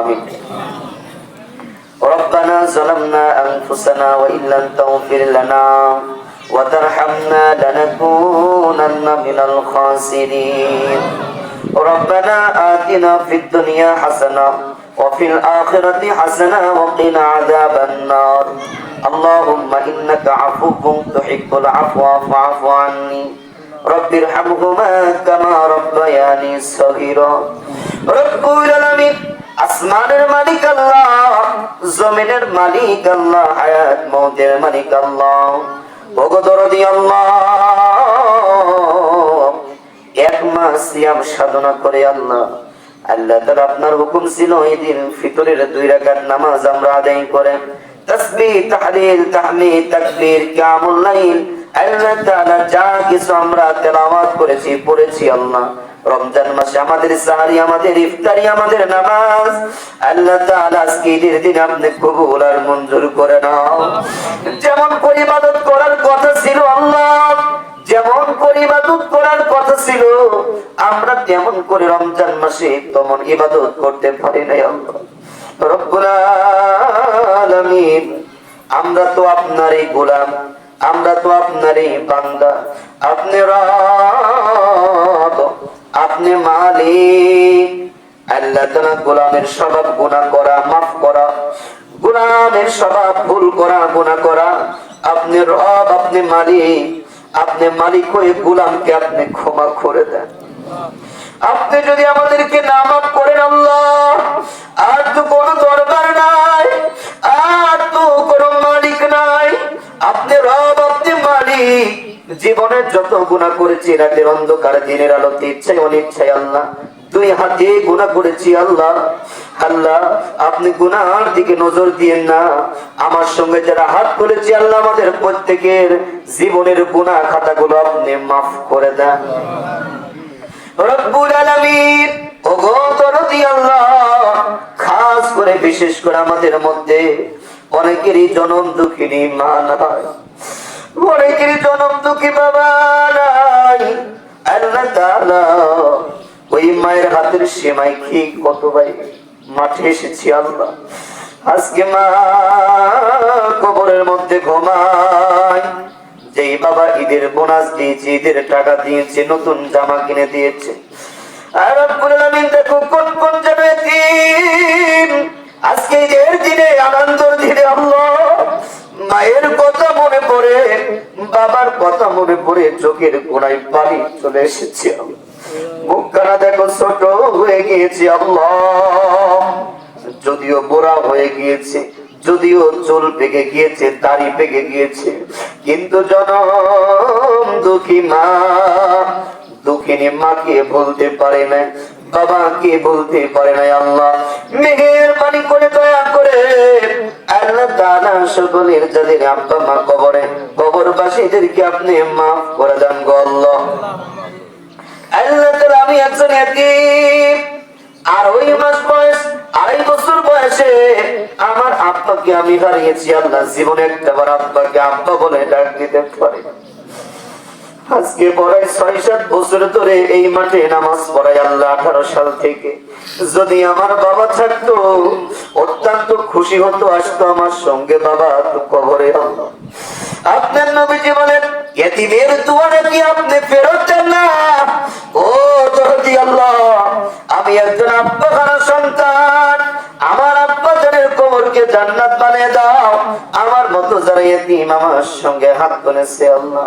آمين. ربنا ظلمنا أنفسنا وإن لم تغفر لنا وترحمنا لنكونن من الخاسرين. ربنا آتنا في الدنيا حسنة وفي الآخرة حسنة وقنا عذاب النار. اللهم إنك عفو تحب العفو فاعف عني. رب ارحمهما كما ربياني صغيرا. رب العالمين. আসমানের মালিক আল্লাহ, জমিনের মালিক আল্লাহ, হায়াত, মৌতের মালিক আল্লাহ। ভগদরদি আল্লাহ, এক মাস সিয়াম সাধনা করে আল্লাহ। আল্লাহ তার আপনার হুকুম ছিল, এই দিন ফিতরের দুই রাকাত নামাজ আমরা আদায় করে তসবিহ, তাহলিল, তাহমিদ, তাকবীর, কিয়ামুল লাইল, আল্লাহ তাআলা যা কিছু আমরা তেলাওয়াত করেছি, পড়েছি আল্লাহ। রমজান মাসে আমাদের সাহারি, আমাদের ইফতারি, আমাদের নামাজ। আল্লাহ তাআলা আজকে দিন আপনি কবুল আর মঞ্জুর করে নাও। যেমন করে ইবাদত করার কথা ছিল আল্লাহ, যেমন করে ইবাদত করার কথা ছিল, আমরা তেমন করে রমজান মাসে তেমন ইবাদত করতে পারি নাই আল্লাহ। রব্বুল আলামিন, আমরা তো আপনারই গোলাম, আমরা তো আপনারই বান্দা। আপনি আপনি মালিক। আল্লাহ তাআলা গোলামের স্বভাব গুনাহ করা, মাফ করা স্বভাব ভুল করা, গুনাহ করা। আপনি রব, আপনি মালিক। আপনি মালিক হয়ে আপনি ক্ষমা করে দেন। আপনি যদি আমাদেরকে নামাপ করেন আল্লাহ, আর তো কোনো দরবার নাই, আর তো কোনো মালিক নাই। আপনি রব, আপনি মালিক। জীবনের যত গুণা করেছি রাতের অন্ধকারে দিনের আলোতে ইচ্ছায় অনিচ্ছায় আল্লাহ। দুই হাতে গুণা করেছি আল্লাহ। আল্লাহ, আপনি গুনার দিকে নজর দিয়েন না। আমার সঙ্গে যারা হাত করেছি আল্লাহ আমাদের প্রত্যেকের জীবনের গুণা খাতাগুলো আপনি মাফ করে দেন। খাস করে বিশেষ করে আমাদের মধ্যে অনেকেরই জনম দুঃখিনী মা নাই অনেকেরই জনম দুঃখী বাবা নাই। আল্লাহ তাআলা ওই মায়ের হাতের সেমাই খেয়ে কত ভাই মাঠে এসেছি আল্লাহ। আজকে মা কবরের মধ্যে বাবা ঈদের বোনাস দিয়েছে, ঈদের টাকা দিয়েছে, নতুন জামা কিনে দিয়েছে। আর আলামিন দেখো কোন কোন এতিম আজকে ঈদের দিনে আনন্দর দিনে আল্লাহ মায়ের কথা মনে পড়ে, বাবার কথা মনে পড়ে চোখের কোনায় পানি চলে এসেছে। মুখখানা দেখো, ছোট হয়ে গিয়েছে যদিও বোরা হয়ে গিয়েছে, যদিও চুল পেকে গিয়েছে, দাড়ি পেকে গিয়েছে, কিন্তু জনম দুঃখী মা। দুঃখিনী মাকে বলতে পারে না বাবাকে বলতে পারে না আল্লাহ। মেঘের পানি করে যাদের আব্বা মা কবরে। আপনি করে দেন আমি একজন আর ওই মাস বয়স, আড়াই বছর বয়সে আমার আব্বাকে আমি হারিয়েছি। আল্লাহ জীবনে একটাবার আব্বাকে আব্বা বলে ডাক দিতে পারে। আজকে পড়াই ছয় সাত বছর ধরে এই মাঠে নামাজ পড়াই আল্লাহ আঠারো সাল থেকে। যদি আমার বাবা থাকতো, অত্যন্ত খুশি হতো, আসতো আমার সঙ্গে বাবা, তো কবরে আপনার নবীজি বলেন, এতিমের দুয়ারে কি আপনি ফেরত দেন না? ও দরদি আল্লাহ, আমি একজন আব্বা সন্তান, আমার আব্বা জানের কোমরকে জান্নাত বানিয়ে দাও, আমার মতো যারা এতিম আমার সঙ্গে হাত ধরেছে আল্লাহ।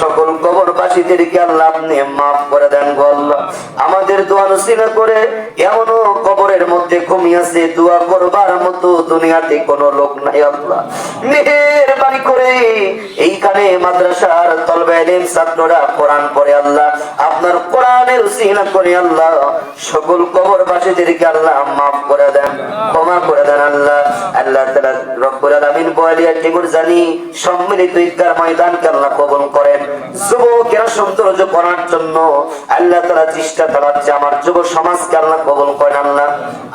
সকল কবরবাসীদেরকে আল্লাহ আপনি মাফ করে দেন আল্লাহ। আমাদের দোয়া নসিব করে এমনও কবরের মধ্যে ঘুমিয়েছে দোয়া করবার মতো দুনিয়াতে কোনো লোক নাই আল্লাহ। মেহেরবানি করে। এইখানে মাদ্রাসার তলবে এলিম ছাত্ররা কোরআন পড়ে আল্লাহ। আপনার কোরআনের উসিলা করে আল্লাহ। সকল কবরবাসীদেরকে আল্লাহ মাফ করে দেন, ক্ষমা করে দেন আল্লাহ। আল্লাহ তাআলা রব্বুল আলামিন বলিয়া টিগুর জানি সম্মিলিত ঈদগার ময়দানকে আল্লাহ কবুল করেন। যুবকেরা সৌন্দর্য করার জন্য আল্লাহ তাআলা চেষ্টা চালাচ্ছে, আমার যুব সমাজকে আল্লাহ কবুল করেন আল্লাহ।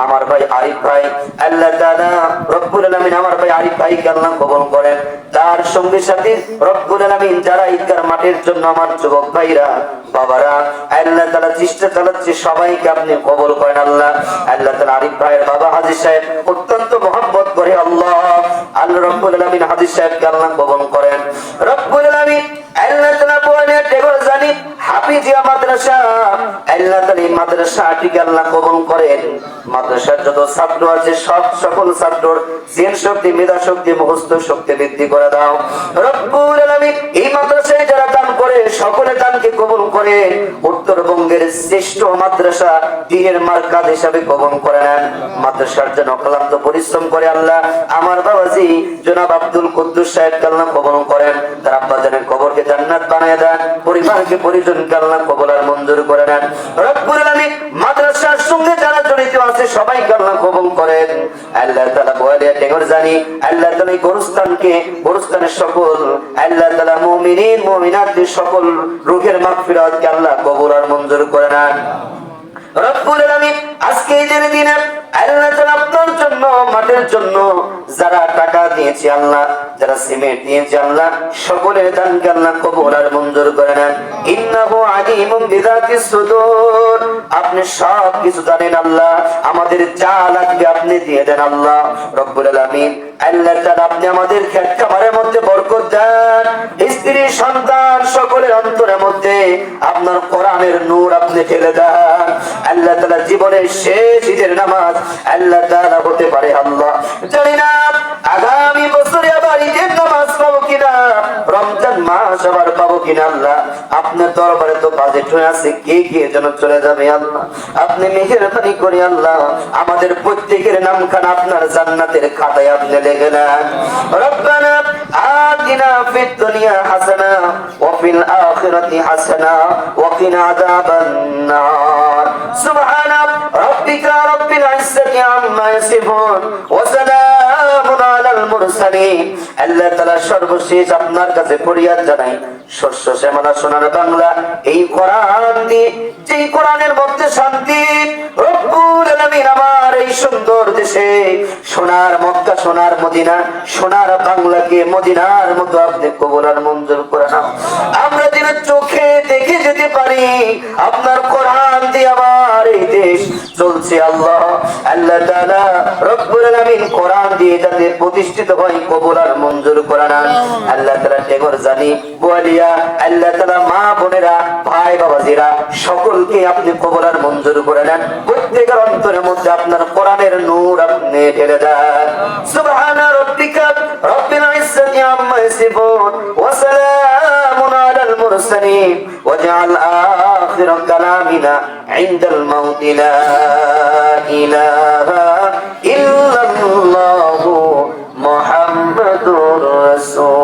আমার ভাই আরিফ ভাই, আল্লাহ তাআলা রব্বুল আলামিন আমার ভাই আরিফ ভাইকে আল্লাহ কবুল করেন। তার সঙ্গে সাথে রব্বুল যারা ঈদগার মাঠের জন্য আমার যুবক ভাইরা, বাবারা, আল্লাহ তাআলা চেষ্টা চালাচ্ছে সবাইকে আপনি কবুল করেন আল্লাহ। আল্লাহ তাআলা আরিফ ভাইয়ের বাবা হাজী সাহেব অত্যন্ত মহব্বত করে আল্লাহ আল্লাহ রব্বুল আলামিন হাজী সাহেবকে আল্লাহ কবুল করেন। রব্বুল আলামিন, আল্লাহ তাআলা বলে টেগর জানি হাফিজিয়া মাদ্রাসা আল্লাহ তাআলা মাদ্রাসাটিকে আল্লাহ কবুল করেন। মাদ্রাসার যত ছাত্র আছে, সব সকল ছাত্রর জেন শক্তি, মেধা শক্তি, মুখস্থ শক্তি বৃদ্ধি করে দাও। রব্বুল আলামিন এই মাদ্রাসায় যারা দান করে, সকলে দানকে কবুল করে। উত্তরবঙ্গের শ্রেষ্ঠ মাদ্রাসা দিনের মার্কাজ হিসাবে গ্রহণ করে নেন। মাদ্রাসার জন্য অক্লান্ত পরিশ্রম করে আল্লাহ আমার বাবাজি জনাব আব্দুল কুদ্দুস সাহেব কালনা কবন করেন। তার আব্বা জানের কবরকে জান্নাত বানিয়ে দেন। পরিবারকে পরিজন কালনা কবলার মঞ্জুর করে নেন। রব্বুল মাদ্রাসার সঙ্গে যারা আছে, সবাইকে আল্লাহ কবুল করেন। আল্লাহ তাআলা বলে টেগর জানি আল্লাহ তাআলা গোরস্থানকে, গোরস্থানের সকল আল্লাহ তাআলা মুমিনিন, মুমিনাতদের সকল রুহের মাগফিরাতকে আল্লাহ কবুল আর মঞ্জুর করে না আজকে এই দিনে আল্লাহ তাআলা আপনার জন্য মাঠের জন্য যারা টাকা দিয়েছে আল্লাহ, যারা সিমেন্ট দিয়েছে আল্লাহ, সকলের দানকে আল্লাহ কবুল আর মঞ্জুর করে নেন। ইন্নাহু আপনি সব কিছু জানেন আল্লাহ, আমাদের যা লাগবে আপনি দিয়ে দেন আল্লাহ, রব্বুল আলামিন। আল্লাহ আপনি আমাদের খামারের মধ্যে বরকত দেন। স্ত্রী, সন্তান, সকলের অন্তরের মধ্যে আপনার কোরআনের নূর আপনি ঢেলে দেন। আল্লাহ তাআলা জীবনের শেষ ঈদের নামাজ আল্লাহ তাআলা হতে পারে আল্লাহ। জানি কিনা আল্লাহ? আপনার দরবারে তো বাজেট হয়ে আছে, কে কে যেন চলে যাবে আল্লাহ? আপনি মেহেরবানি করে আল্লাহ, আমাদের প্রত্যেকের নাম খান আপনার জান্নাতের খাতায় আপনি লেগে নেন রব্বানা ফিদ দুনিয়া হাসানা, ওয়া ফিল আখিরাতি হাসানা, ওয়া কিনা আযাবান নার। সুবহানা রাব্বিকা রাব্বিল ইজ্জাতি আম্মা ইয়াসিফুন, ওয়া আলাল আল্লাহ সর্বশেষ আপনার কাছে ফরিয়াদ জানাই। শস্য শ্যামলা সোনার বাংলা, এই কোরআন দিয়ে কোরআনের মধ্যে শান্তি আমার এই সুন্দর দেশে, সোনার মক্কা, সোনার মদিনা, সোনার বাংলাকে মদিনার মতো আপনি কবুল আর মঞ্জুর করে আমরা যেন চোখে দেখে যেতে পারি, আপনার কোরআন দিয়ে এই দেশ চলছে আল্লাহ। আল্লাহ তাআলা রব্বুল আলামিন কোরআন দিয়ে যাতে প্রতিষ্ঠিত হয়, কবুল আর মঞ্জুর করান আল্লাহ তাআলা টেগর জানি, বোয়ালিয়া, আল্লাহ তাআলা মা বোনেরা, ভাই বাবাজিরা, সকলকে আপনি কবুল আর মঞ্জুর করে দেন প্রত্যেকের অন্তরের মধ্যে আপনার কোরআনের নূর আপনি ঢেলে দেন। সুবহান রাব্বিকা রব্বিল ইজ্জাতি আম্মা ইয়াসিফুন, ওয়া সালামুন আলাল মুরসালিন, ওয়া জাআল আখির কালামিনা। عند الموت لا إله إلا الله محمد رسول